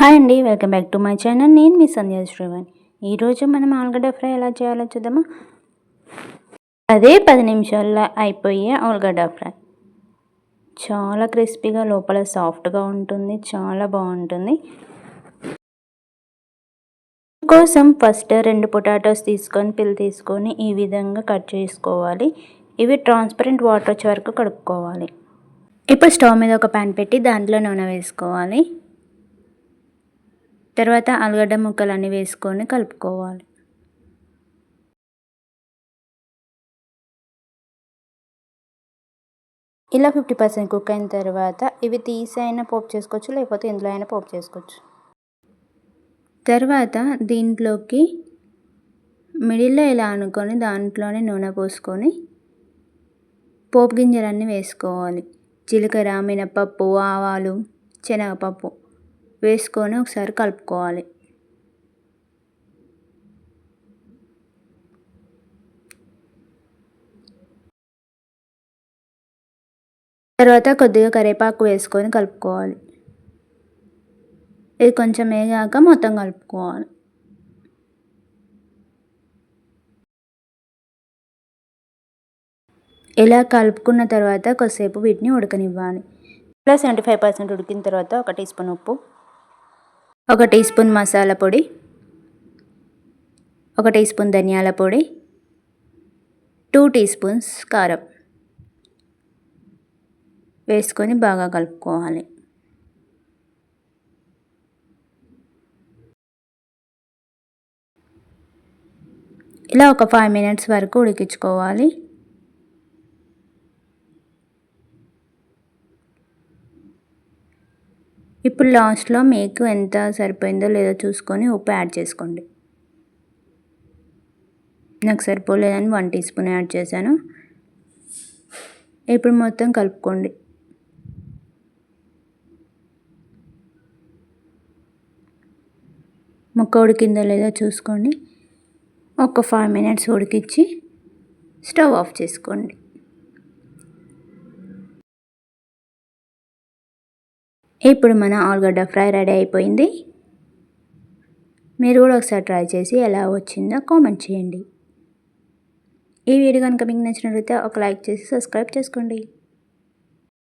Hi అండి welcome back to my channel. నేను మీ సంధ్యా శ్రీవన్. ఈరోజు మనం ఆలుగడ్డ ఫ్రై ఎలా చేయాలో చూద్దామా? అదే పది నిమిషాల్లో అయిపోయే ఆలుగడ్డ ఫ్రై. చాలా క్రిస్పీగా లోపల సాఫ్ట్గా ఉంటుంది చాలా బాగుంటుంది. కోసం ఫస్ట్ రెండు పొటాటోస్ తీసుకొని పిల్ తీసుకొని ఈ విధంగా కట్ చేసుకోవాలి. ఇవి ట్రాన్స్పరెంట్ వాటర్ వచ్చే వరకు కడుక్కోవాలి. ఇప్పుడు స్టవ్ మీద ఒక ప్యాన్ పెట్టి దాంట్లో నూనె వేసుకోవాలి. తర్వాత ఆలుగడ్డ ముక్కలన్నీ వేసుకొని కలుపుకోవాలి. ఇలా ఫిఫ్టీ పర్సెంట్ కుక్ అయిన తర్వాత ఇవి తీసి అయినా పోపు చేసుకోవచ్చు లేకపోతే ఇందులో అయినా పోపు చేసుకోవచ్చు. తర్వాత దీంట్లోకి మిడిల్లో ఇలా అనుకొని దాంట్లోనే నూనె పోసుకొని పోపు గింజలన్నీ వేసుకోవాలి. జీలకర్ర మినపప్పు ఆవాలు శనగపప్పు. వేసుకొని ఒకసారి కలుపుకోవాలి. తర్వాత కొద్దిగా కరివేపాకు వేసుకొని కలుపుకోవాలి. ఇది కొంచెం వేగాక మొత్తం కలుపుకోవాలి. ఇలా కలుపుకున్న తర్వాత కొద్దిసేపు వీటిని ఉడకనివ్వాలి. ప్లస్ సెవెంటీ ఫైవ్ పర్సెంట్ ఉడికిన తర్వాత ఒక టీ స్పూన్ ఉప్పు. ఒక టీ స్పూన్ మసాలా పొడి ఒక టీ స్పూన్ ధనియాల పొడి టూ టీ స్పూన్స్ కారం వేసుకొని బాగా కలుపుకోవాలి. ఇలా ఒక ఫైవ్ మినిట్స్ వరకు ఉడికించుకోవాలి. ఇప్పుడు లాస్ట్లో మీకు ఎంత సరిపోయిందో లేదో చూసుకొని ఉప్పు యాడ్ చేసుకోండి. నాకు సరిపోలేదని వన్ టీ స్పూన్ యాడ్ చేశాను. ఇప్పుడు మొత్తం కలుపుకోండి. ముక్క ఉడికిందో లేదో చూసుకోండి. ఒక ఫైవ్ మినిట్స్ ఉడికించి స్టవ్ ఆఫ్ చేసుకోండి. ఇప్పుడు మన ఆలుగడ్డ ఫ్రై రెడీ అయిపోయింది. మీరు కూడా ఒకసారి ట్రై చేసి ఎలా వచ్చిందో కామెంట్ చేయండి. ఈ వీడియో కనుక మీకు నచ్చినట్లయితే ఒక లైక్ చేసి సబ్స్క్రైబ్ చేసుకోండి.